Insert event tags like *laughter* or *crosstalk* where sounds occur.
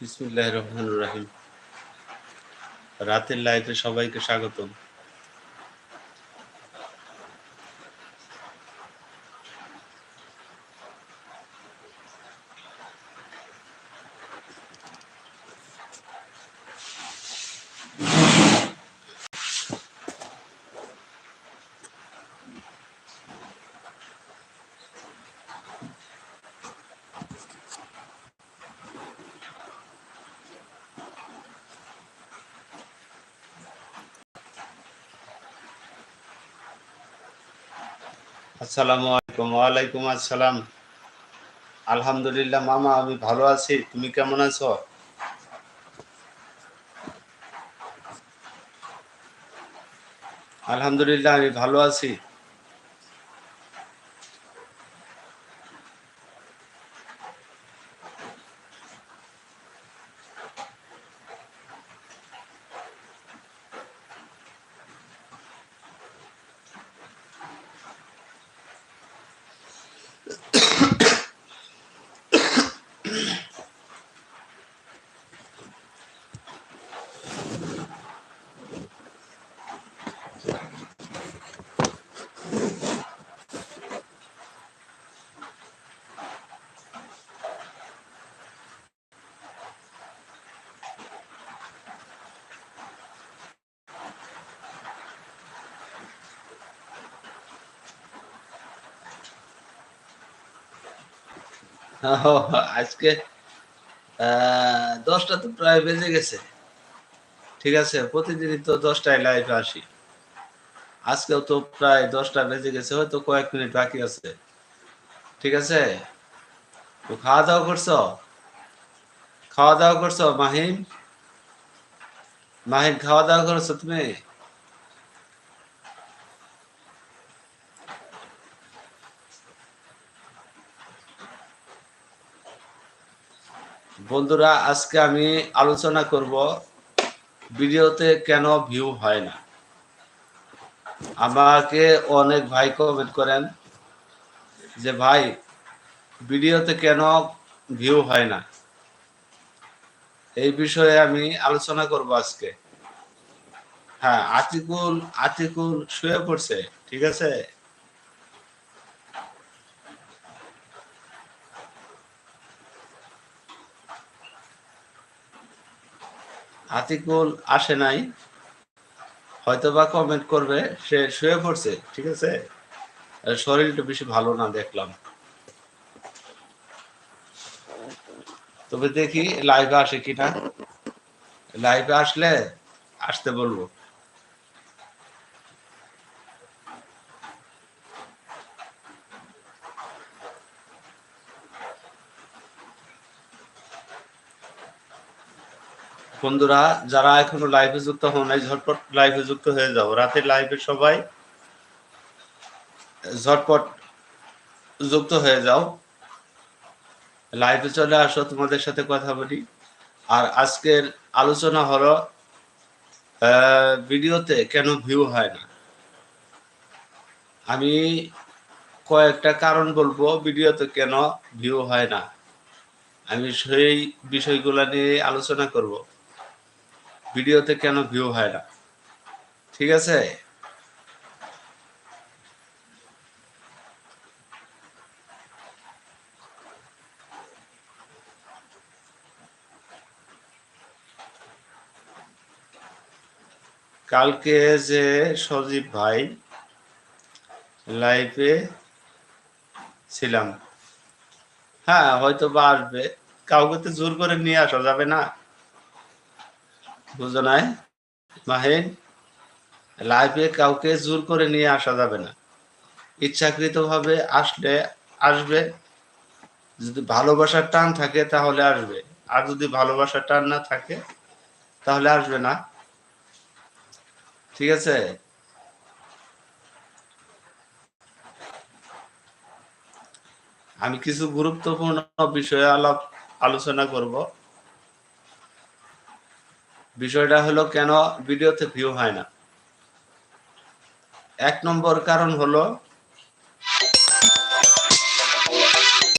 বিসমুল্লাহ রহমান রাহিম। রাতের লাইটে সবাইকে স্বাগতম। আসসালামু আলাইকুম। ওয়ালাইকুম আসসালাম। আলহামদুলিল্লাহ মামা, আমি ভালো আছি। তুমি কেমন আছো? আলহামদুলিল্লাহ, আমি ভালো আছি। *laughs* আজকে দশটা তো প্রায় বেজে গেছে। ঠিক আছে, প্রতিদিনই তো দশটায় লাইভে আসি। আজকেও তো প্রায় দশটা বেজে গেছে, হয়তো কয়েক মিনিট বাকি আছে। ঠিক আছে? তো খাওয়া দাওয়া করছ? খাওয়া দাওয়া করছ মাহিন মাহিন খাওয়া দাওয়া করছ তুমি? বন্ধুরা, আজকে আমি আলোচনা করব ভিডিওতে কেন ভিউ হয় না। আমাকে অনেক ভাই কমেন্ট করেন যে, ভাই, ভিডিওতে কেন ভিউ হয় না? এই বিষয়ে আমি আলোচনা করব আজকে। হ্যাঁ আতিকুল আতিকুল শুয়ে পড়ছে, ঠিক আছে? আতিকুল আসে নাই হয়তো বা কমেন্ট করবে, সে শুয়ে পড়ছে, ঠিক আছে? শরীরটা বেশি ভালো না দেখলাম। তবে দেখি লাইভে আসে কিনা। লাইভে আসলে আসতে বলব। বন্ধুরা, যারা এখনও লাইভে যুক্ত হন নাই, ঝটপট লাইভে যুক্ত হয়ে যাও। রাতের লাইভে সবাই ঝটপট যুক্ত হয়ে যাও। লাইভে চলে আসো, তোমাদের সাথে কথা বলি। আর আজকের আলোচনা হলো ভিডিওতে কেন ভিউ হয় না? আমি কয়েকটা কারণ বলব, ভিডিওতে কেন ভিউ হয় না। আমি সেই বিষয়গুলো নিয়ে আলোচনা করব। ভিডিওতে কেন ভিউ হয় না? ঠিক আছে? কালকে যে সজীব ভাই লাইভে ছিলাম। হ্যাঁ হয়তো বা আসবে। কাউকে তো জোর করে নিয়ে আসা যাবে না। বুঝো নাই মাহিন লাইভে কাউকে জোর করে নিয়ে আসা যাবে না। ইচ্ছাকৃত ভাবে আসলে, আসবে। যদি ভালোবাসার টান থাকে তাহলে আসবে। আর যদি ভালোবাসার টান না থাকে তাহলে আসবে না। ঠিক আছে? আমি কিছু গুরুত্বপূর্ণ বিষয়ে আলাপ আলোচনা করব। বিষয়টা হলো কেন ভিডিওতে ভিউ হয় না। এক নম্বর কারণ হলো